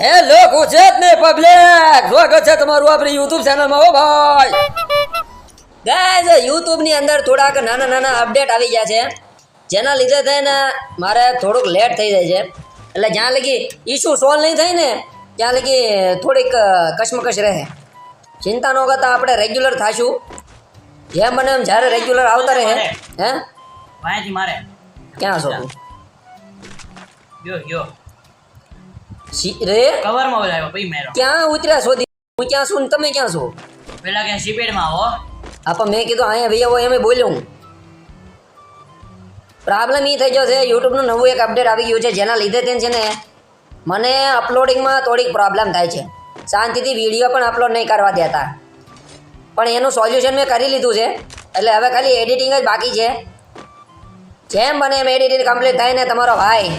Hello Gujarat ને public સ્વાગત છે તમારું આપણી યુટ્યુબ ચેનલમાં હો ભાઈ! ગાઈઝ યુટ્યુબની અંદર થોડાક નાના નાના અપડેટ આવી ગયા છે. જેના લીધે થઈને મારે થોડુંક લેટ થઈ જાય છે. એટલે જ્યાં લગી ઇસ્યુ સોલ્વ નહીં થાય ને ત્યાં લગી થોડીક કશમકશ રહે. ચિંતા ન કરતા આપણે રેગ્યુલર થાશું. જેમ બને એમ જ્યારે રેગ્યુલર આવતા રહે. હે? મારે. ક્યાં છો? યો યો સી- કવરમાં બોલાયો ભઈ મેરો. ક્યાં ઉતર્યા છો? હું ક્યાં છું ને તમે ક્યાં છો? પેલા કે સીપેડમાં આવો આ પણ મેં કીધું અહીંયા ભૈયા હોય એમ બોલ્યો હું. પ્રોબ્લેમ એ થઈ ગયો છે યુટ્યુબનું નવું એક અપડેટ આવી ગયું છે જેના લીધે તેમ છે ને મને અપલોડિંગમાં થોડીક પ્રોબ્લેમ થાય છે. શાંતિથી વીડિયો પણ અપલોડ નહીં કરવા દેતા. પણ એનું સોલ્યુશન મેં કરી લીધું છે. એટલે હવે ખાલી એડિટિંગ જ બાકી છે. જેમ બને એમ એડિટિંગ કમ્પ્લીટ થાય ને તમારો ભાઈ.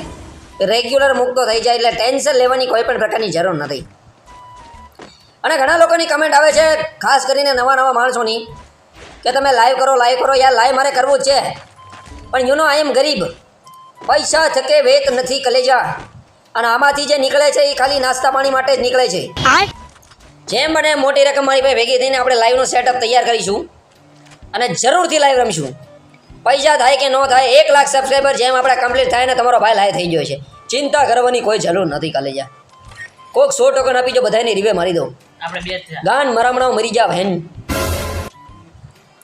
રેગ્યુલર મુક્તો થઈ જાય એટલે ટેન્શન લેવાની કોઈ પણ પ્રકારની જરૂર નથી. અને ઘણા લોકોની કમેન્ટ આવે છે ખાસ કરીને નવા નવા માણસોની કે તમે લાઈવ કરો લાઈવ કરો યાર લાઈવ મારે કરવું જ છે. પણ યુ નો આઈ એમ ગરીબ. પૈસા થકે વેત નથી કલેજા. અને આમાંથી જે નીકળે છે એ ખાલી નાસ્તા પાણી માટે જ નીકળે છે. જેમ બને મોટી રકમ મારી પાસે ભેગી થઈને આપણે લાઈવનું સેટઅપ તૈયાર કરીશું. અને જરૂરથી લાઈવ રમીશું. પૈસા થાય કે ન થાય એક લાખ સબસ્ક્રાઈબર જેમ આપણે કમ્પ્લીટ થાય ને તમારો ભાઈ લાય થઈ ગયો છે. ચિંતા કરવાની કોઈ જરૂર નથી કલેજા કોઈક સો ટોકન આપી જો બધાને રીવે મારી દઉં. આપણે બે જ ગાન મરામણાઓ મરી જા બહેન.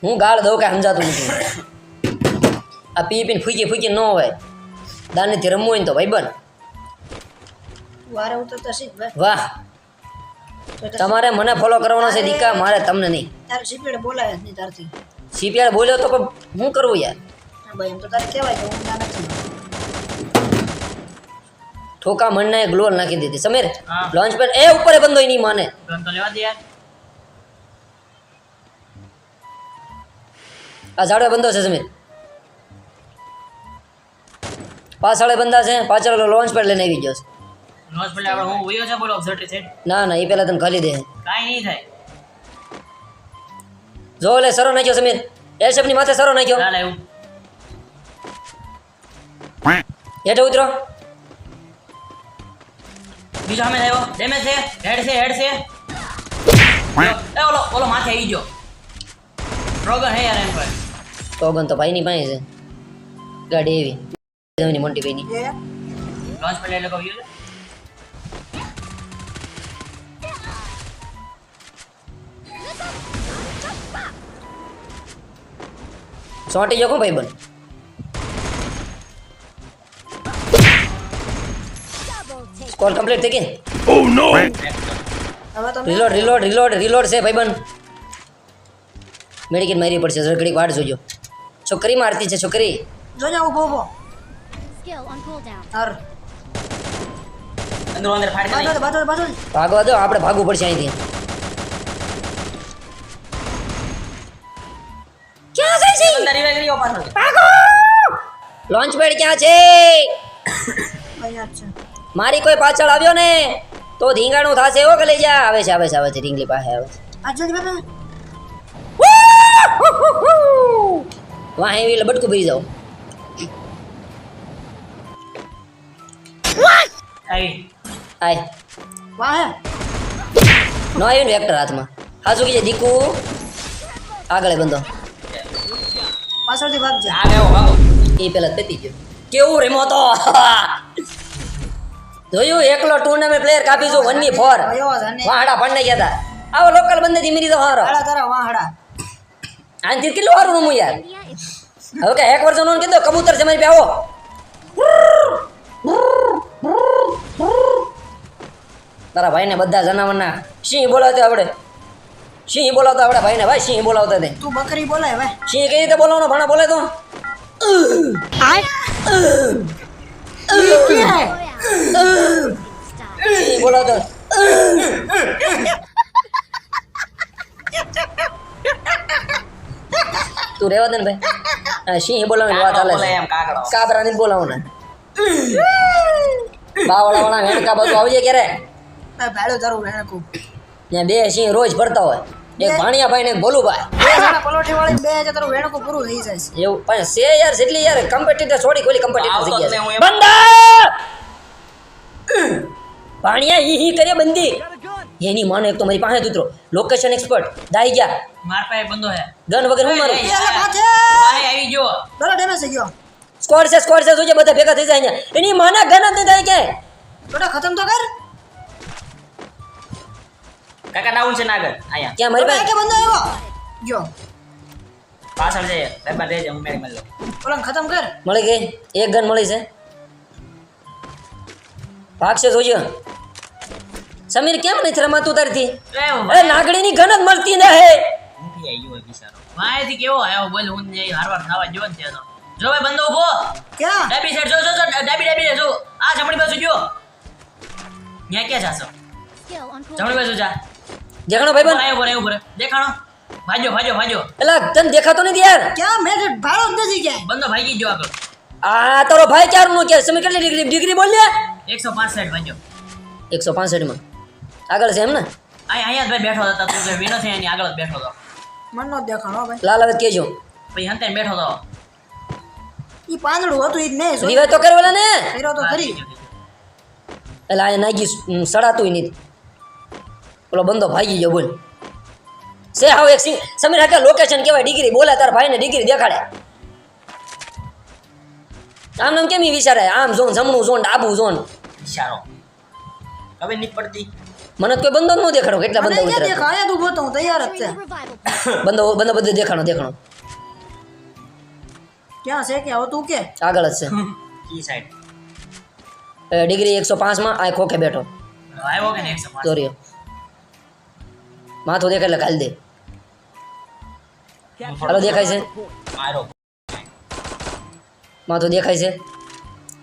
હું ગાળ દઉં કે સમજાતું નથી. આ પી પીને ફૂકી ફૂકી ન હોય. દાનથી રમવું હોય ને તો ભાઈ બન. વાહ. તમારે મને ફોલો કરવાનો છે દીકા મારે તમને નહીં. તારે બોલાય નહીં તારથી. સીપીઆર બોલ્યો તો પણ શું કરવું યાર? હા ભાઈ એમ તો તારે કહેવાય કે હું ના નથી ઠોકા મનને ગ્લોલ નાખી દીધી. સમીર લોન્ચ પેડ એ ઉપર એ બંધો નહીં માને. તો લેવા દે યાર. આ ઝાડવે બંધો છે સમીર. પાછળ બંધા છે પાછળ લોન્ચ પેડ લઈને આવી ગયો છે. લોન્ચ પેલા આપણે હું ઉયો છે બોલો ઓબ્ઝર્વરી સાઈડ ના ના એ પહેલા તને ખાલી દે. કાઈ નહીં થાય. જો લે સરો નાખ્યો સમીર એ શેપની માથે સરો નાખ્યો. ચાલ એવું. હેઠે ઉતરો. બીજો સામે થયો ડેમેજ છે. હેડ છે હેડ છે. એ ઓલો ઓલો માથે આવી ગયો. ડ્રોગન હે યાર એમ પર તોગન તો ભાઈની પાસે છે. ગાડી એવી. જમીની મોટી ભાઈની. લોન્ચ એટલે કહ્યું છે સોટી જો કોણ ભાઈ બન સ્કોર કમ્પ્લીટ થઈ ગઈ? ઓ no reload reload reload reload છે ભાઈ બન. મેડિકેટ મારી પડશે જરા ઘડીક વાટ જોજો. છોકરી મારતી છે છોકરી. જોજો ઊભો ઊભો. Skill on cooldown. હર. અંદર અંદર ફાડી દે બાજુ બાજુ ભાગવા દો આપણે ભાગવું પડશે અહીંથી. ક્યાં જાય ઓપન હોય. લોન્ચ પેડ ક્યાં છે? મારી કોઈ પાછળ આવ્યો ને તો ધીંગાણું થશે એવો કે લઈ જા. આવે છે આવે છે આવે છે રીંગલી પાસે આવે છે. વાહે! એવી એટલે બટકું ભરી જાઓ આવી આય. વાહ ન આવ્યું ને વેક્ટર હાથમાં. હાજુ કે દીકુ. આગળ બંધો. પાછળથી ભાગજે. આ ગયો ભાગો એ પેલા પેતી ગયો. કેવું રેમો તો? જોયું એકલો ટુર્નામેન્ટ પ્લેયર કાપી જો વનની ફોર વાહડા ભણને ગયા હતા આવો લોકલ બંદેથી મીરી તો હારો. હાડા તારા વાહડા. આનથી કેટલું સારું રમું યાર? હવે કે એક વર્ષનું કીધું કબૂતર જમાઈ પે આવો. તારા ભાઈને બધા જનાવરના સિંહ બોલાવતો આપણે સિંહ બોલાવતા આપણે ભાઈને ભાઈ સિંહ બોલાવતા તે તું બકરી બોલાય ભાઈ સિંહ કઈ રીતે બોલાવવાનો ભાણા બોલે તો? સિંહ બોલાવતો. તું રેવા દે ને ભાઈ. સિંહ બોલાવવાની વાત હાલે કાબરા ને કાબરા નથી બાવળા વાળા હેડકા બધું આવજે ક્યારે ભાડું તારું વેણકું ત્યાં બે સિંહ રોજ ફરતા હોય. એક ભાણિયાભાઈ ને એક ભોલુભાઈ બે જણા પલોઠી વાળી બે હજાર તારું વેણકું પૂરું થઈ જાય છે. એવું પણ છે યાર જેટલી યાર કમ્પિટિટર છોડી ખોલી કમ્પિટિટર થઈ ગયા બંધા! ભાણિયા હી હી કરે બંદી. એની માને એક તો મારી પાસે દૂતરો ઉતરો. લોકેશન એક્સપર્ટ દાઈ ગયા માર પાસે બંદો હે ગન વગર હું મારું! ભાઈ આવી ગયો. બરો ડેમેજ થઈ ગયો. સ્કોર છે સ્કોર છે જોજે બધા ભેગા થઈ જાય અહીંયા. એની માને ગન જ નહીં થાય કે ડોડા ખતમ તો કર. કાકા ડાઉન છે નાગર આયા ક્યાં મરી ભાઈ કે બંદો આવ્યો? જો. પાછળ જઈએ બેબા દેજે હું મેરી મળી લઉં ઓલા ખતમ કર. મળી ગઈ. એક ગન મળી છે. ભાગશે જોજો સમીર કેમ નથી રમાતું તારથી? એ નાગડીની ગન જ મળતી ન હે. ઊંઘી આવી ગયો બિચારો. વાંયથી કેવો આવ્યો બોલ હું નહીં હારવાર ખાવા જો ને તો જો ભાઈ બંદો ઊભો. ક્યાં? ડાબી સાઈડ જો જો જો ડાબી ડાબી જો. આ જમણી બાજુ જો ન્યા ક્યાં જાશો? જમણી. બાજુ જા. દેખાણો ભાઈ બન ઊભો ઉપર ઊભો રહે દેખાણો ભાજો ભાજો ભાજો એલા તને દેખાતો નથી યાર? ક્યાં? મેં તો ભાડો નથી ક્યાંય. બંદો ભાગી ગયો આગળ. આ તારો ભાઈ ક્યારનો કે સમીર કેટલી ડિગ્રી ડિગ્રી બોલ લે એકસો પાંચ સાઈડ ભાજો 165 માં આગળ છે એમ ને? અહીંયા અહીંયા જ ભાઈ બેઠો હતો. તું કે વિનો છે એની આગળ જ બેઠો હતો. મન નો દેખાણો ભાઈ. લાલ હવે કેજો. પછી હંતે બેઠો હતો. ઈ પાંદડું હતું ઈ જો રિવાય તો કરે ઓલા ને. ફેરો તો ખરી. એલા આ નાગી સડાતું નથી. ઓલો બંદો ભાગી ગયો બોલ. સે હાવ એક સિંગ સમીર હાકે લોકેશન કહેવાય ડિગ્રી. બોલે તાર ભાઈને ડિગ્રી દેખાડે. આમ નામ કેમ વિચારે? આમ ઝોન જમણું ઝોન ડાબુ ઝોન ઇશારો હવે નહીં પડતી. મને તો કોઈ બંદો ન દેખાડો કેટલા બંદો ઉતરે? દેખાય તું બોતો હું તૈયાર જ છે. બંદો બંદો બધે દેખાણો દેખાણો. ક્યાં છે કે? હવે તું કે. આગળ જ છે. કી સાઈડ ડિગ્રી એકસો પાંચમાં આ ખોખે બેઠો. આવ્યો કે ને એકસો પાંચ? ચોરીઓ માથું દેખાય એટલે ખાલી દે. હાલો દેખાય છે. માથું દેખાય છે.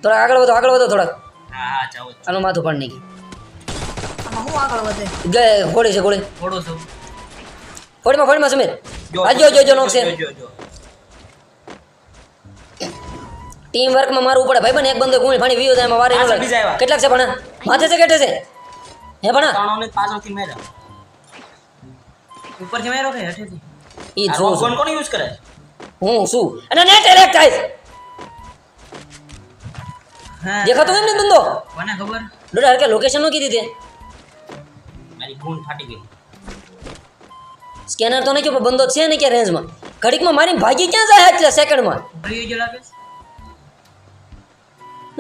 થોડાક આગળ વધો આગળ વધો થોડાક. હા હા જાવ આનું માથું પણ નહીં આમાં હું આગળ વધે? ગયે ઘોડી છે ઘોડી થોડું છું. ફોડીમાં ફોડીમાં જો જો જો નોક છે. જો જો ટીમ વર્કમાં મારું પડે ભાઈ બને એક બંદો ગુણી ફાણી વીયો એમાં વારે. કેટલાક છે ભણા? માથે છે કેટે છે? હે ભણા? ત્રણો ને પાછળથી માર્યા ઉપરથી માર્યો કે હેઠેથી ઈ જો કોણ કોણ યુઝ કરે? હું શું? અને નેટ એરેક થાય. હા. દેખાતો કેમ ને બંદો કોને ખબર? ડોડા હરકે લોકેશન નો કીધી તે. મારી ફોન ફાટી ગઈ. સ્કેનર તો નહીં કે બંદો છે ને કે રેન્જમાં ઘડીકમાં મારી ભાગી ક્યાં જાય એટલે સેકન્ડમાં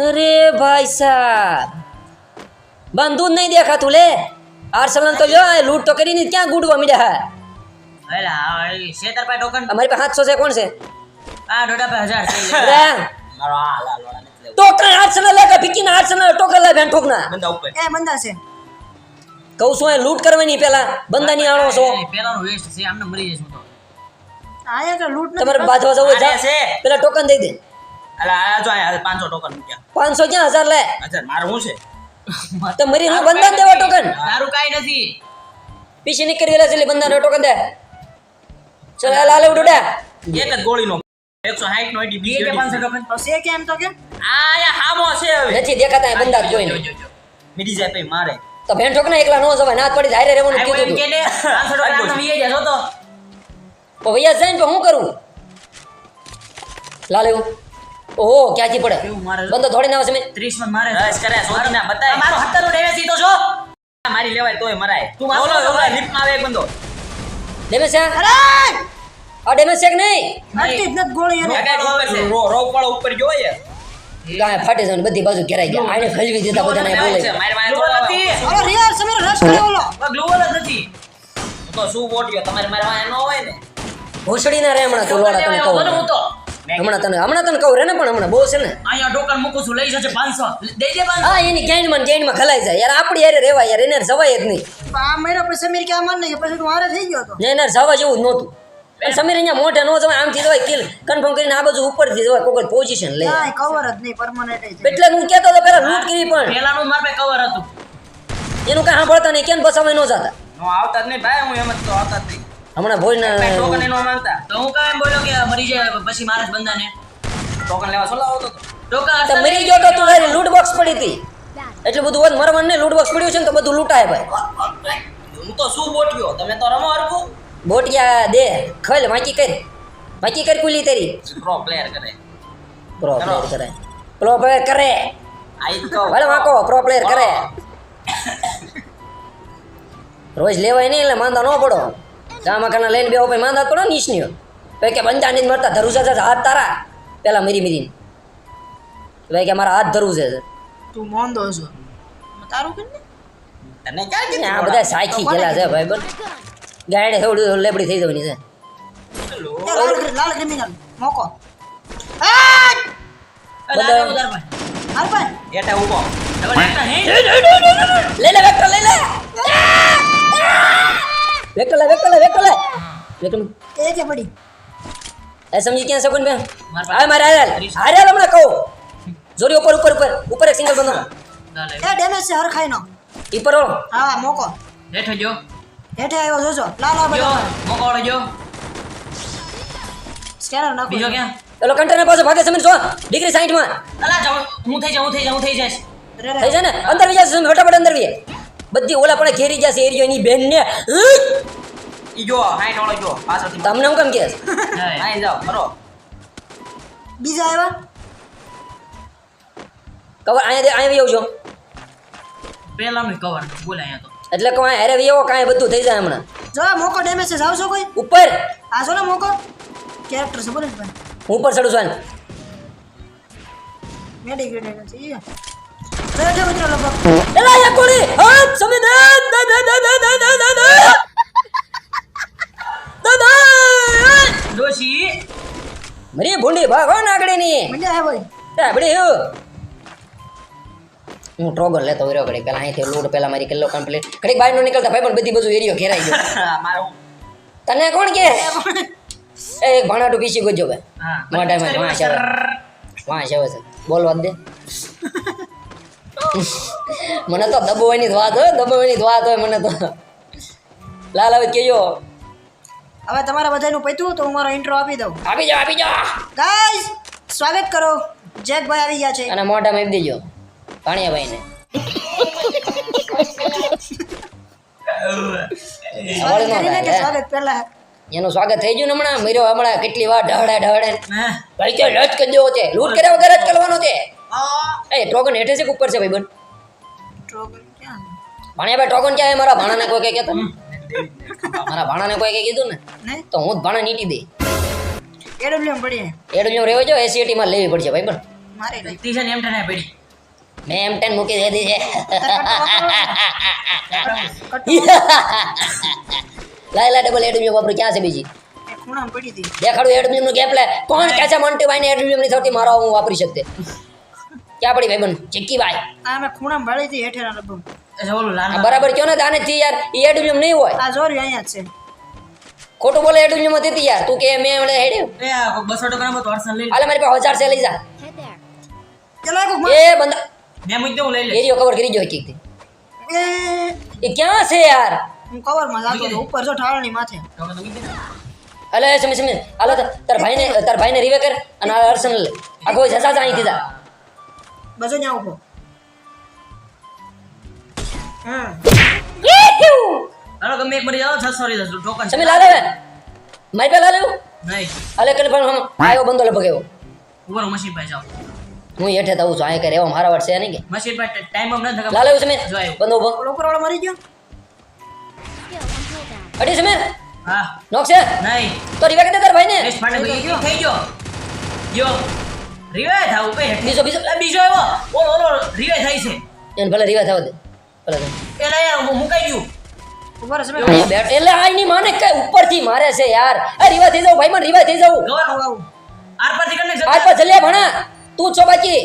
અરે ભાઈ સાહેબ. બંદૂક નહીં દેખાતું લે. આર્સેલન તો જો લૂટ લૂંટ તો કરીને ક્યાં ગુડવા મીડ્યા હા? એલા શેતર પાસે ટોકન? અમારી પાસે સાતસો છે કોણ છે? આ દોઢા પાસે હજાર છે. અરે મારો આ ટોકન આર્સેલન લે ટોકન બેન ઠોકના. બંદા ઉપર. એ બંદા છે. કહું છું એ લૂંટ કરવાની પેલા. બંદાની આણો છો. પેલાનો વેસ્ટ છે આમને મરી જઈશું તો. આયા કે લૂંટ તમારે બાજવા જવું છે. પેલા ટોકન દઈ દે. અલા આ જો આ ટોકન મૂક્યા. પાંચસો ક્યાં હજાર લે? અચ્છા મારું શું છે? તો મરી હું બંધન દેવા ટોકન. તારું કાઈ નથી. પીછી નીકળી ગયેલા છે બંધન ટોકન દે. ચલ આ લાલે ઉડોડા એક જ ગોળીનો. એકસો સાઠ નો આઈડી બીજે પાંચસો ટોકન તો છે કેમ તો કે? આયા હામો છે હવે. નથી દેખાતા જ જોઈને મીડી જાય પછી મારે. તો બેન ઠોકના એકલા નો જવાય નાત પડી જાય રહેવાનું કીધું કે ને લે? પાંચસો ટોકન તમે એ જશો તો તો ભૈયા જઈને તો હું કરું? લાલે ઓહો ક્યાંથી પડે? બંદો થોડી ના સમય 30 માં મારે રસ કરે સોરી ના બતાય. મારો હત્તર નો ડેવેસી તો જો. મારી લેવાય તોય મરાય. તું મારો ઓલો લિફ્ટમાં આવે એક બંદો. ડેમેજ છે? અરે! આ ડેમેજ છે કે નહીં? નડતી જ નથી ગોળી એને. રો રો વાળો ઉપર જોયે ગાય ફાટે જવાની બધી બાજુ ઘેરાઈ ગયા. આને ખલવી દેતા બધાને બોલે. મારી મારી થોડો નથી. અરે રિયર સમીર રશ કરે ઓલો ગ્લોવલ જ નથી. તો શું બોટ્યો તમારે મારે વાય ન હોય ને? ભૂસડી ના રેમણા તો લોડા તને કહું. હું તો. હમણાં તને હમણાં તને કહું રે ને પણ હમણાં બહુ છે ને? અહીંયા ટોકન મૂકું છું લઈ જશે પાંચસો. દઈ દે પાંચસો. હા એની ગેંડમાં ગેંડમાં ખલાઈ જાય. યાર આપણી યારે રેવા યાર એને જવાય જ નહીં. આ મહિના પછી સમીર કે આ માન નહીં પછી તું હારે થઈ ગયો તો. એને જવા જેવું જ નહોતું. સમીર અહીંયા મોઢે નો જવાય આમથી જવાય કિલ કન્ફર્મ કરીને આ બાજુ ઉપરથી જવાય કોઈ પોઝિશન લે. કાંઈ કવર જ નહીં પરમાનન્ટ એટલે હું કહેતો હતો પેલા લૂટ કરી પણ. પેલાનું માર પાસે કવર હતું. એનું કાંઈ સાંભળતા નહીં કેમ બસાવાય ન જતા? નો આવતા જ નહીં ભાઈ હું એમ જ તો આવતા જ નહીં. હમણાં ભોજન ટોકન એનો માંગતા? તો હું કામ બોલ્યો કે મરી જાય પછી મારા બંદાને ટોકન લેવા સોલા આવતો ટોકન તો મરી ગયો તો તું તારી લૂટ બોક્સ પડી હતી. એટલે બધું હોત મરવાનું નહીં લૂટ બોક્સ પડ્યું છે ને તો બધું લૂંટાય ભાઈ. હું તો શું બોટ્યો? તમે તો રમો હરકું બોટિયા દે. ખલ વાંચી કર. વાંચી કર કુલી તારી. પ્રો પ્લેયર કરે. પ્રો પ્લેયર કરે. પ્રો પ્લેયર કરે. આઈ તો ભલે વાંકો પ્રો પ્લેયર કરે. રોજ લેવાય નહીં એટલે માંદા ન પડો. કાના લઈને બે પછી માંદા જ પડો નીચનીઓ ભાઈ કે બંધા નહીં મરતા ધરું છે હાથ તારા પેલા મરી મરીને ભાઈ કે મારા હાથ ધરવું છે તું મોંદો છો તારું કે તને ક્યાં કીધું આ બધા સાખી ગયેલા છે ભાઈ બન ગાયડે થોડું લેબડી થઈ જવાની છે લાલ ક્રિમિનલ મોકો એટા હે? લે લે વેક્ટર લે લે વેક્ટર વેકલા વેકલા. લે કે એ કે પડી. એ સમજી ક્યાં શકું બેન? માર હા મારે હારેલ હારેલ હમણાં કહો. જોરી ઉપર ઉપર ઉપર ઉપર એક સિંગલ બંધો. એ. એ ડેમેજ છે હરખાઈ નો ઈ પર હા મોકો. હેઠો જો. હેઠે આવ્યો જોજો. લાલ આ જો બધો મોકો વાળો જો. સ્કેનર નાખો. બીજો ક્યાં? એલો કન્ટેનર પાસે ભાગે સમીર જો. ડિગ્રી 60 માં અલા જાઉં. હું થઈ જાઉં હું થઈ જાઉં હું થઈ જઈશ. થઈ જાય ને? અંદર લઈ જશે ફટાફટ અંદર વી બધી ઓલા પણ ઘેરી જશે એરિયો એની બેન ને ઈ જો હાઈટ વાળો જો પાછળથી. તમને હું કેમ કે? હાઈ જાઓ ખરો બીજા આવ્યા? કવર અહીંયા અહીંયા વી આવજો મે કવર બોલે અહીંયા તો. એટલે કવાય હારે વી આવો કાંઈ બધું થઈ જાય હમણાં. જો મોકો ડેમેજ છે જાવ છો કોઈ? ઉપર. આ છો ને મોકો? કેરેક્ટર છે બોલે ભાઈ. હું ઉપર ચડું છું મેડિકેટેડ છે ઈ રે રે મિત્રો લગભગ એલા યા કોણી હા સમીર દે દે દે દે દે મરી ભૂંડી ભાગો નાગડીની હે ભાઈ ડાબડી હું હું ટ્રોગર લેતો વર્યો ઘડી પેલા અહીંથી લૂટ પેલા મારી કિલ્લો કમ્પ્લીટ ઘડીક બહાર નો નીકળતા ભાઈ પણ બધી બધું એરિયો ઘેરાઈ ગયો તને કોણ કે એ ભણાટું પીસી ગોજો બે મોટા મોઢામાં વાંસ આવે વાંસ આવે છે બોલવા દે મને તો દબાવવાની જ વાત હોય દબાવવાની જ વાત હોય મને તો. લાલ હવે કેજો હવે તમારા બધાનું પૈતું તો હું મારો ઇન્ટ્રો આપી દઉં. આપી જાઓ આપી જાઓ. ગાઈસ સ્વાગત કરો. જેકભાઈ આવી ગયા છે. અને મોઢામાં એમ દેજો. ભાણિયાભાઈને. સ્વાગત પહેલા. એનું સ્વાગત થઈ ગયું ને હમણાં? મર્યો હમણાં કેટલી વાર ઢહડે ઢહડે લૂટ ભાઈ તે લટ કરી દેવો છે લૂંટ કર્યા વગર જ કરવાનો છે એ ટોકન હેઠે છે કે ઉપર છે ભાઈ બન ટોકન ક્યાં ભાણિયાભાઈ ટોકન ક્યાં મારા ભાણાને કોઈ કઈ કહેતો? મારા ભાણાને કોઈ કઈ કીધું ને? ને? તો હું જ ભાણા નીટી દે. એડબ્લ્યુએમ પડી એડબ્લ્યુ રહેવા જો એસીટી માં લેવી પડશે ભાઈ બન મારે ટીશન એમ ઠને પડી. મેં એમ ટેન મૂકી દીધી છે. લાય લાય ડબલ એડબ્લ્યુ વાપરું. ક્યાં છે બીજી? ખૂણા પડી હતી. દેખાડું એડબ્લ્યુ નું ગેપ લે. કોણ કે છે મોન્ટી ભાઈ ને એડબ્લ્યુ ની સૌથી મારો હું વાપરી શકતે. ક્યાં પડી ભાઈ બન ચિક્કી ભાઈ. આ મેં ખૂણામાં ભાળી હતી હેઠેના ઓલું બરાબર કયો ને? દાને થી યાર એ એડબ્લ્યુ નહીં હોય. આ જોર્યું અહીંયા છે. ખોટું બોલે એડબ્લ્યુ હતી યાર. તું કે મેં એવડે હેડ્યું એ આ બસો તો અડસન લઈ લે. મારી પાસે 1000 છે લઈ જા. There. એ બંદા મેં મૂકી દઉં લઈ લે. એરિયો કવર કરી જો એક એ. એ ક્યાં છે યાર? હું કવરમાં લાગો તો ઉપર જો ઠાળની માથે. અલે સમજ સમજ. હાલો તાર ભાઈને તાર ભાઈને રીવે કર અને આ આખો જસા જા અહીં દીધા બસો ત્યાં ઊભો. હા. હાલો ગમે એક મરી જાઓ છસો રહી જશે ટોકન. સમી લાલે મારી પેલા લેવું નહીં. અલે કલ પણ હમ આવ્યો બંદો લગભગ આવ્યો ઉપર મશીન પાસે જાઓ. હું હેઠે થવું છું કરે એવો મારા વર્ષે છે નહીં કે? મશીન પાસે ટાઈમ અમ ન થકા લાલે એવું આવ્યો. બંદો ઊભો. ઓલો ઉપરવાળો મરી ગયો. અડી સમી હા. નોક છે? નહીં. તો રીવા કે દે તાર ભાઈ ને થઈ ગયો. ગયો. રિવાય થાવ ઉપર બીજો બીજો બીજો એવો ઓલો ઓલો રિવાય થાય છે. એને ભલે રિવાય થાવ દે. ભલે દે. એ લે યાર હું મુકાઈ ગયું. ઉપર છે બેઠ એટલે આ એની માને કઈ ઉપરથી મારે છે યાર. એ રીવા થઈ જાવ ભાઈ મને રીવા થઈ જાવ. ગવાર આવું આવું. આર પરથી કરીને આજ પર જલ્યા ભણા. તું છો બાકી.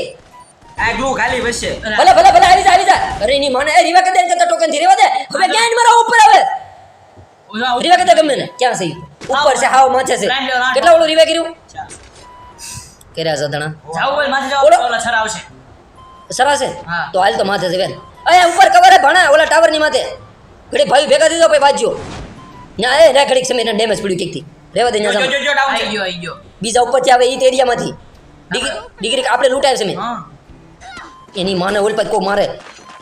આ ગ્લુ ખાલી વસશે ભલે ભલે ભલે આવી જા આવી જા. અરે એની માને એ રીવા કરી દે કે ટોકનથી રેવા દે. હવે ક્યાં મારા ઉપર આવે? રીવા કરી દે ગમે ને. ક્યાં ઉપર છે હાવ માથે છે. કેટલા ઓલું રીવા કર્યું? કર્યા સધણા જાવ બોલ માથે જાવ ઓલા છર આવશે. સરસ? છે તો હાલ તો માથે છે બેન. અહીંયા ઉપર કવર હે ભણા ઓલા ટાવરની માથે. ઘડી ભાઈ ભેગા દીધો પછી બાજ્યો ના એ રે ઘડીક સમય ડેમેજ પડ્યું કીકથી રેવા દે જો જો જો ડાઉન થઈ ગયો આઈ ગયો. બીજા ઉપરથી આવે ઈ એરિયામાંથી ડિગ્રી ડિગ્રી આપણે લૂંટાય છે મેં. એની માને ઓલ પાસે કોઈ મારે.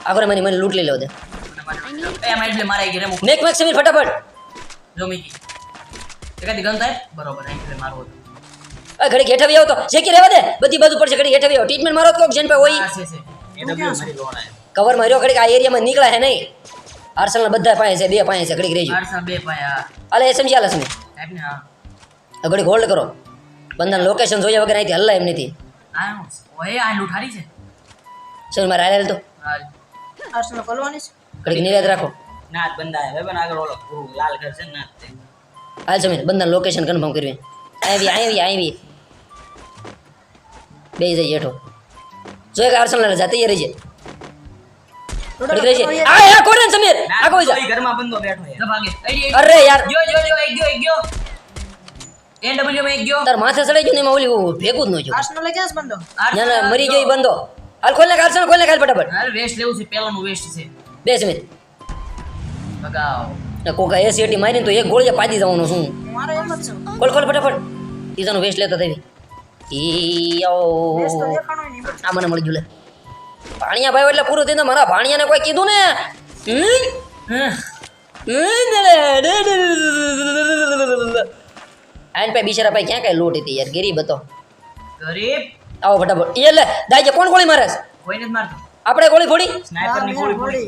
આગળ મને મને લૂંટ લઈ લેવો દે. એ આમાં એટલે મારા ગઈ રે મુક મેક મેક સમીર ફટાફટ. જો મીકી. એકાદી ગન થાય બરોબર એટલે મારવો. આ ઘડી હેઠ આવી તો. શેકી રહેવા દે. બધી બાજુ પડશે ઘડી હેઠ આવી. ટ્રીટમેન્ટ મારો તો કોક જેન પે હોય. કવર માર્યો ઘડી આ એરિયામાં નીકળે હે નહીં. આર્સેનલ બધા પાસે છે. બે પાસે છે. ઘડી રહેજો. આરસા બે પાયા અલે એસએમજી હાલે છે સાહેબ ને હા. ઘડી હોલ્ડ કરો. બંદન લોકેશન જોઈએ વગર અહીંથી હલ્લા એમ નથી. આ ઓય આ લૂઠારી છે? સર મારે હાલે તો. આર્સેનલ ખોલવાની છે? ઘડી નિરાત રાખો. નાથ બંદા હે ભાઈ આગળ ઓલો પૂરું લાલ ઘર છે ને નાથ તે. હાલ સમીર બંધાને લોકેશન કન્ફર્મ કરવી આવી આવી આવી બે જઈ જેઠો જોઈ કે આર્સેનલ જા તૈયાર રહી રોડો ઘડીક રહી ખોલવાની આ આ કોણ સમીર આ કોઈ જા ઘરમાં બંધો બેઠો છે ભાગે આઈડી અરે યાર જો જો જો એક ગયો એક ગયો એન ડબલ્યુ માં એક ગયો તાર માથે ચડાઈ ગયું ને એમાં ઓલી ભેગું જ ન થયું આર્સેનલ ક્યાં બંધો ના ના મરી ગયો ઈ બંધો હાલ ખોલ નાખ આર્સેનલ ખોલ નાખ હાલ ફટાફટ હાલ વેસ્ટ લેવું છે પેલાનું વેસ્ટ છે બે બગાવ ને કોકા એસી એટી મારીને તો એક ગોળીએ પાડી જવાનું શું મારે એમ ખોલ ખોલ ફટાફટ તીજાનું વેસ્ટ લેતા થઈ ઈ બસ. આ મને મળી ગયું લે ભાણિયા ભાઈ એટલે પૂરું થઈને મારા ભાણિયાને કોઈ કીધું ને. આઈને પાસે બિચારા ભાઈ ક્યાં કઈ લોટ હતી યાર ગરીબ હતો ગરીબ આવો ફટાફટ એ લે દાઈ કોણ ગોળી મારે કોઈને જ મારતો આપણે ગોળી ફોડી ગોળી. ફોડી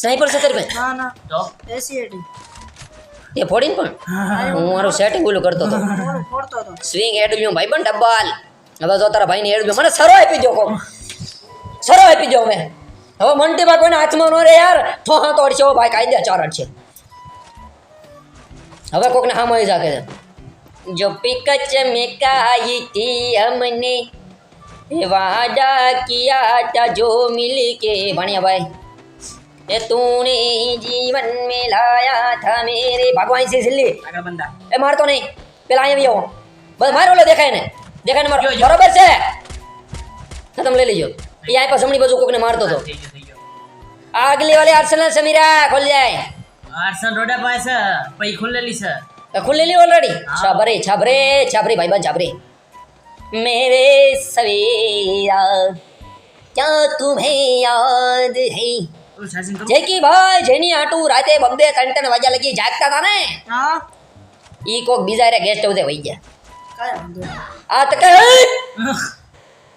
સ્નાઈપર સત્તરભાઈ ના ના. તો એસીએટી તે ફોડીને પણ? હું. મારું સેટિંગ ઓલું કરતો હતો. સ્વિંગ એડવ્યું ભાઈ પણ ડબ્બાલ. હવે જો તારા ભાઈને એડવ્યું મને સરો આપી દો કોક. સરો આપી દો મેં હવે મનટીમાં કોઈને હાથમાં ન રે યાર. તો હા તો અડશે ભાઈ કાયદા ચાર છે હવે કોકને હા મળી શકે જો પિકચ મેકાઈ થી અમને વાડા કિયા તા જો મિલ કે ભણ્યા ભાઈ. ये तूने जीवन में लाया था मेरे। भगवान से सिल्ली। बंदा। ए मार तो नहीं। पिलाए भी हो बस मारो लो देखा इन्हें। देखा ना मारो। बराबर से। खत्म ले लीजिए यहाँ पर समणी बजू को मार दो तो। अगले वाले आर्सेनल से मेरा खुल जाए। आर्सेनल रोड पर है सर। पई खुल ले ली सर। तो खुल ले ली ऑलरेडी हाँ। छबरे छबरे छबरे भाई बहन छबरे। मेरे सवेरा क्या तुम्हें याद है? જેકી ભાઈ જેની આટું રાતે બબે ત્રણ ત્રણ વાગ્યા લગી જાગતા હતા ને? ઈ કોક બીજા રે ગેસ્ટ હાઉસે વહી ગયા. આ તકે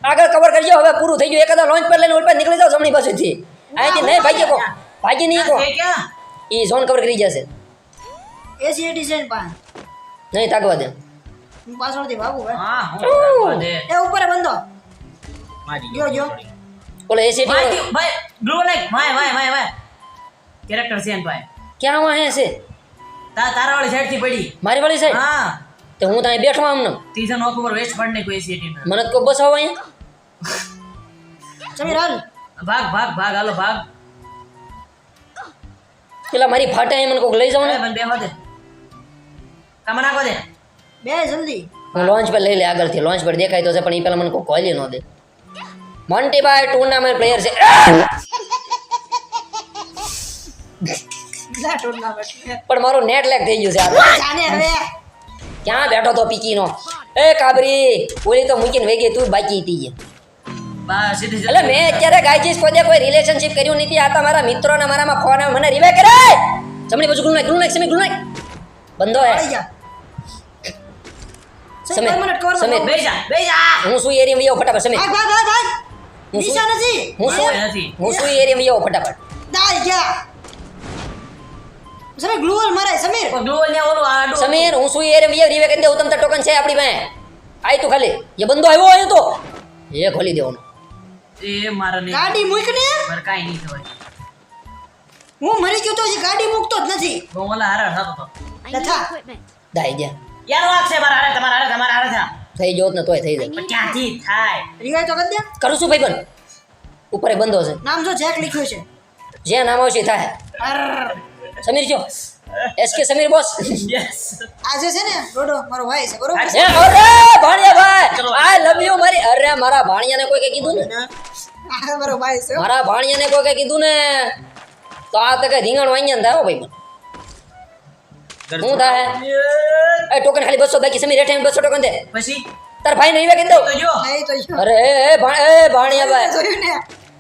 આગળ કવર કરજો હવે પૂરું થઈ ગયું. એકાદા લોન્ચ પર લઈને ઉપર નીકળી જાવ જમણી પાસેથી. અહીંથી નહીં ભાગી કો ભાગી નહીં કો એ ક્યાં? ઈ ઝોન કવર કરી જશે. એસીએટી છે ને પાસે નહીં તાકવા દે. હું પાછળથી ભાગું હા? હું રાખવા દે. એ ઉપર બંધો મારી જો ગયો. ઓલો એસી ભાઈ ભાઈ ગ્લુ લાઈક ભાઈ ભાઈ ભાઈ ભાઈ. કેરેક્ટર છે ભાઈ. ક્યાં વાહે છે? તા તારા વાળી સાઈડથી પડી. મારી વાળી છે હા. તો હું ત્યાં બેઠો આમને ત્રીજા નોક ઉપર વેસ્ટ પડ નહીં કોઈ એસીટી ના. મને તો બસ આવો અહીંયા. સમીર હાલ ભાગ ભાગ ભાગ હાલો ભાગ. પેલા મારી ફાટે મને કોક લઈ જાવ ને. મને બેહવા દે. કામ નાખો દે. બે જલ્દી. હું લોન્ચ પર લઈ લે આગળથી. લોન્ચ પર દેખાય તો છે પણ એ પેલા મને કોઈ કોલી ન દે. મોન્ટીભાઈ ટુર્નામેન્ટ પ્લેયર છે. પણ મારું નેટ લેક થઈ ગયું છે ક્યાં બેઠો તો પીકીનો? એ કાબરી ઓલી તો મૂકીને વેગી તું બાકી હતી એટલે મેં અત્યારે ગાયજીસ પોતે કોઈ રિલેશનશિપ કર્યું નથી. આ તમારા મિત્રો ને મારામાં ફોન આવે મને રિવે કરે! જમણી બાજુ ગુલ નાખ ગુલ નાખ સમી ગુલ નાખ બંધો હે સમીર, સમીર. હું શું એરિયા માં ફટાફટ સમી દિશા નથી. હું શું નથી. હું શું એરિયા માં ફટાફટ. દાલ ગયા સમીર ગ્લુઅલ મારે સમીર. ગ્લુ ને ઓલો આડો સમીર હું શું એરિયા માં રિવે કરી દે ઉત્તમ ટોકન છે આપણી પાસે. આય તું ખાલી. એ બંદો આવ્યો હોય તો. એ ખોલી દેવાનો. એ મારા નહીં. ગાડી મૂક ને મારે કાઈ નહીં થવાય. હું મરી ગયો તો હજી ગાડી મૂકતો જ નથી. હું ઓલા હારા થતો હતો I need દાઈ ગયા યાર વાગશે મારા હારે? તમારા હારે તમારા હારે થા. થઈ જોત ને તોય થઈ જાય. ક્યાંથી? થાય. રિવાય તો કરી દે. કરું છું ભાઈ પણ ઉપર બંધો છે. નામ જો જેક લખ્યું છે. જે નામ આવશે થાય. સમીર જો એસકે સમીર બોસ. યસ આ છે ને રોડો મારો ભાઈ છે બરોબર? અરે ભાણિયા ભાઈ. આઈ લવ યુ મારી. અરે મારા ભાણિયાને કોઈ કે કીધું ને? આ મારો ભાઈ છે. મારા ભાણિયાને કોઈ કે કીધું ને? તો આ તકે રીંગણ વાંગ્યા થાય હો ભાઈ શું થાય? એ ટોકન ખાલી બસો બાકી સમીર રેઠે બસો ટોકન દે. પછી? તાર ભાઈ નહીં તો જો. અરે એ ભાણિયા ભાઈ જોયું ને.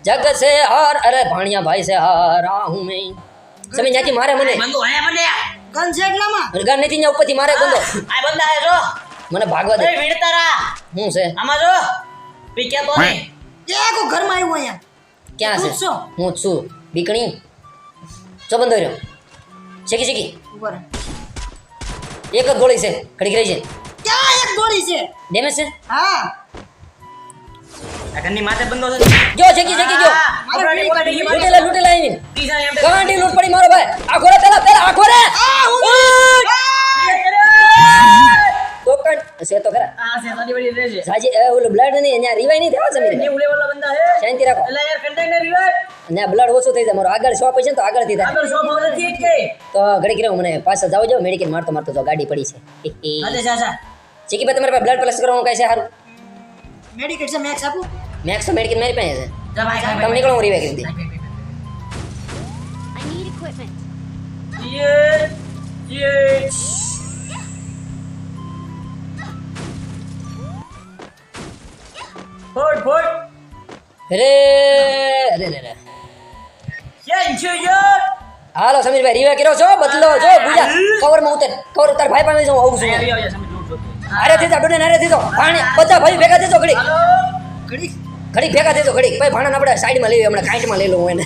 જગ સે હાર. અરે ભાણિયા ભાઈ સે હારા. હું મેં. સમીર ત્યાંથી મારે મને. બંદો હે મને ગન છે એટલામાં ગાન નથી ત્યાં ઉપરથી મારે બંધો. આ બંદા હે જો. મને ભાગવા દે. વીડતારા હું છે? આમાં જો. પીક્યા તો નહીં. એ કો ઘરમાં આવ્યો અહીંયા. ક્યાં છે? હું છું. બીકણી જો બંધો રહ્યો. શેકી શેકી. ઉપર એક જ ગોળી છે. ખડી રહી છે. ક્યાં એક ગોળી છે? ડેમેજ છે? હા. ઘરની માથે બંધો છે. જો જો. લૂટેલા લૂટેલા આવીને. લૂંટ પડી મારો ભાઈ. આખો રે પેલા પેલા આખો રે ટોકન છે તો ખરા. આ છે સાદી વળી રહે છે. સાજી એ ઓલું બ્લડ નહીં અહીંયા રિવાઈ નહીં થવા સમીર ને બંદા છે. શાંતિ રાખો. એટલે યાર કન્ટેનર રિવાઇવ અહીંયા બ્લડ ઓછું થઈ જાય મારો આગળ શોપ છે ને તો આગળથી થાય. આગળ શોપ નથી કે તો ઘડી કરે મને પાછા જાવ જાવ મેડિકલ મારતો મારતો તો ગાડી પડી છે. હાલે ચીકી ભાઈ તમારે પાસે બ્લડ પ્લસ કરવાનું કઈ છે સારું? મેડિકેટ છે મેક્સ આપું? મેક્સ તો મેડિકલ મારી પાસે છે. જા ભાઈ ભાઈ. તમે નીકળો હું રીવે કરી દી. યે યે ફોડ ફોડ અરે કેમ છે યાર હાલો સમીરભાઈ રીવે કર્યો છો? બદલો જો ગુજા કવરમાં ઉતર કવર તાર ભાઈ પાસે હું આવું છું. અરે થી ડોને અરે થીધો ભાણે બધા ભાઈ ભેગા થઈજો ઘડી ઘડી ભેગા થઈજો ઘડી ભાઈ ભાણા આપણે સાઈડમાં લઈએ હમણાં કાંઈટમાં લઈ લઉં એને.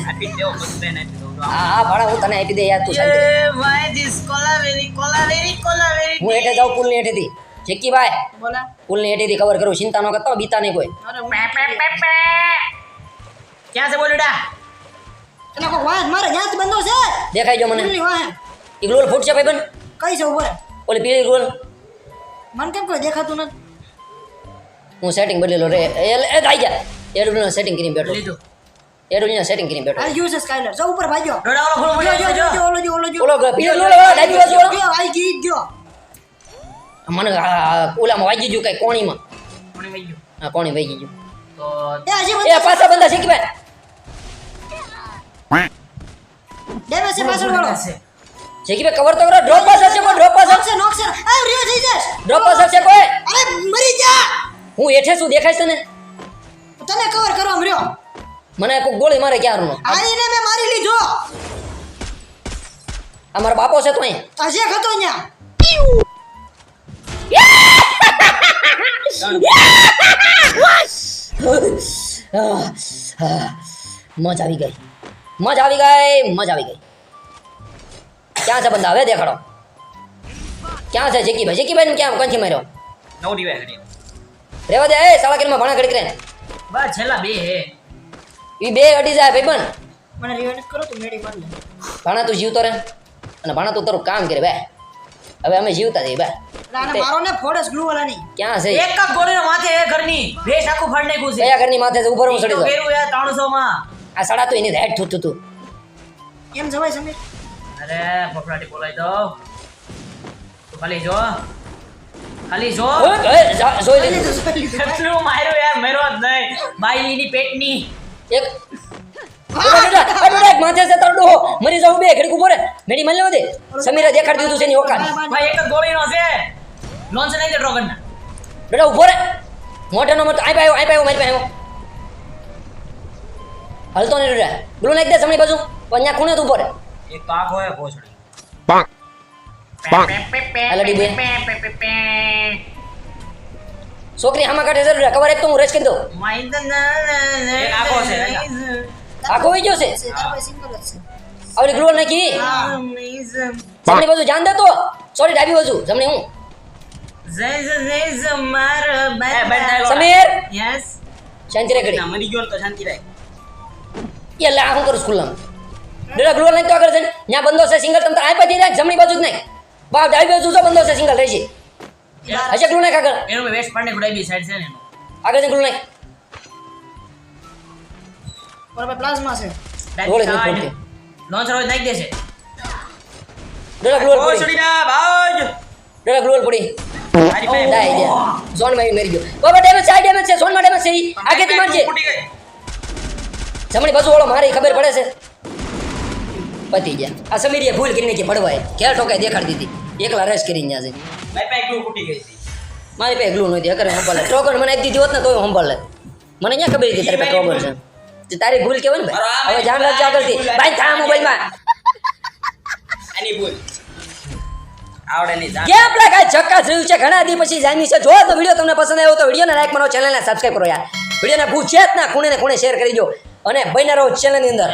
હા હા ભાણા હું તને આપી દે યાર તું શાંતિ હું હેઠે જાઉં પુલની હેઠેથી. જેકી ભાઈ બોલા. પુલની હેઠેથી કવર કરું ચિંતા ન કરતો બીતા નહીં કોઈ. અરે પે પે પે પે. ક્યાં છે બોલુડા? એટલે કોક વાંસ મારે જાત જ બંધો છે. દેખાઈ જો મને. વાહે. એ ગ્લોલ ફૂટ છે ભાઈ બન. કઈ છે ઉપર? ઓલી પીળી ગ્લોલ મને કેમ કોઈ દેખાતું નથી? હું સેટિંગ બદલેલો રે. એ એ આઈ જા. એડું સેટિંગ કરીને બેઠો. લીધું. નું સેટિંગ કરીને બેઠો. આ યુઝ સ્કાયલર જો ઉપર ભાગ્યો. ડોડા ઓલો ફોલો જો જો જો ઓલો જો ઓલો જો. ઓલો પીળો ગ્લોલ વાળો ડાબી બાજુ ઓલો ગયો આઈ ગઈ ગયો. મને ઓલામાં વાગી ગયું કઈ કોણીમાં. કોણી વાગી ગયું. હા કોણી વાગી ગયું. તો એ પાછા બંધા શીખી ભાઈ ડેમેજ છે પાછળ વાળો. છે ભાઈ કવર તો કરો ડ્રોપ પાસ હશે કોઈ ડ્રોપ પાસ છે નોક છે. આ રિયો થઈ જશે ડ્રોપ પાસ હશે કોઈ? અરે મરી જા. હું હેઠે શું દેખાય છે ને તને કવર કરવા મર્યો મને કોઈ ગોળી મારે ક્યારનો? આઈને મેં મારી લીધો. આ મારો બાપો છે તો અહીં આજે હતો અહીંયા. મજ આવી ગઈ. મજ આવી ગઈ મજા આવી ગઈ. ક્યાં છે બંદા? હવે દેખાડો. ક્યાં છે જેકીભાઈ જેકીભાઈ ને ક્યાં કંચી માર્યો? નવ ડિવાય હડી રેવા દે એ સાલા કિલોમાં ભણા ઘડી કરે બસ છેલ્લા બે હે. ઈ બે અડી જાય ભાઈ બન મને રિવાઇન્ડ કરો તો મેડી માર લે. ભાણા તું જીવતો રહે. અને ભાણા તું તારું કામ કરે ભાઈ હવે અમે જીવતા જઈએ ભાઈ આને મારો ને ફોડસ ગ્લુ વાળા નહીં ક્યાં છે એક ગોળીનો માથે હે ઘરની. ભેસ આખું ફાડી નાખ્યું છે. કયા ઘરની માથે છે ઉપર હું ચડી જાઉં. યાર ત્રણસો માં આ સાડા તો એની હેડ થતું હતું. એમ જવાય સમીર? અરે ફફડાટી બોલાય દો. તું ખાલી જો. ખાલી જો. જોઈ લીધું કેટલું માર્યો યાર મેરો જ નહીં. બાઈલીની પેટની. એક. માથે છે તરડો મરી જાવ બે ઘડીક ઊભો રે. મેડી મળી દે. સમીરે દેખાડી દીધું છે એની ઓકાત. ભાઈ એક જ ગોળીનો છે. લોન્ચ નહીં દે ડ્રોગન બેટા ઊભો રે. મોઢે. નો મોટો આઈ પાયો આઈ પાયો. મારી આવ્યો હલતો નહીં રે બ્લુ નાખ દે જમણી બાજુ. અહીંયા ખૂણે તું ઉપર? એક તો આખો ભોસડી Bonk. Bonk. એલડી બે છોકરી આમાં કાઢે જરૂર કવર એક તો હું રેસ કરી દઉં. એક આખો છે આખો હોય ગયો છે. આવડી ગ્લુ નાખી. જમણી બાજુ જાન દે તો. સોરી ડાબી બાજુ. જમણી હું. સમીર. યસ શાંતિ રે ઘડી. મરી ગયો તો શાંતિ રાખ. એ આ શું કરું સ્કૂલમાં ડોડા ગ્લુ નાખ તો આગળ છે ત્યાં બંધો છે સિંગલ તમે આ પછી રાખ જમણી બાજુ જ નહીં. બાપ ડાબી બાજુ જો બંધો છે સિંગલ રહેશે હશે ગ્લુ નાખ આગળ? એનું વેસ્ટ પાંડે ગુડાઈ સાઈડ છે ને આગળ છે ગ્લુ નાખ બરાબર પ્લાઝમા છે. ગોળી નથી લોન્ચ રોજ નાખી દેશે ડોડા ગ્લુ પડી. ઝોનમાં મરી ગયો. બાબા ડેમેજ છે ડેમેજ છે. ઝોનમાં ડેમેજ છે. આગેથી મારજે. ફૂટી ગઈ. જમણી બાજુ વાળો મારી ખબર પડે છે? પતી ગયા. આ સમીરીએ ભૂલ કરીને કે પડવાય ઘેર ઠોકાય દેખાડી દીધી. એકલા રેસ કરીને જ્યાં છે. મારી પાસે ગ્લુ નહોતી. અકરે સંભાળે. ટ્રોગન મને આપી દીધી હોત ને તોય સંભાળે. મને ક્યાં ખબર હતી તારી પાસે ટ્રોગન છે? તારી ભૂલ કેવાય ને ભાઈ. હવે ધ્યાન રાખજે આગળથી. ભાઈ થા મોબાઈલમાં. આની ભૂલ. આવડે નહીં જાણ કે આપણા કાંઈ ચક્કાસ રહ્યું છે. ઘણા દી પછી જામી છે. જો તો વીડિયો તમને પસંદ આવ્યો તો વિડીયોને લાઈક કરો ચેનલને સબસ્ક્રાઈબ કરો યાર. વિડીયોને છે જ ના. ખૂણે ને ખૂણે શેર કરી દો અને બન્યા રહો ચેનલની અંદર.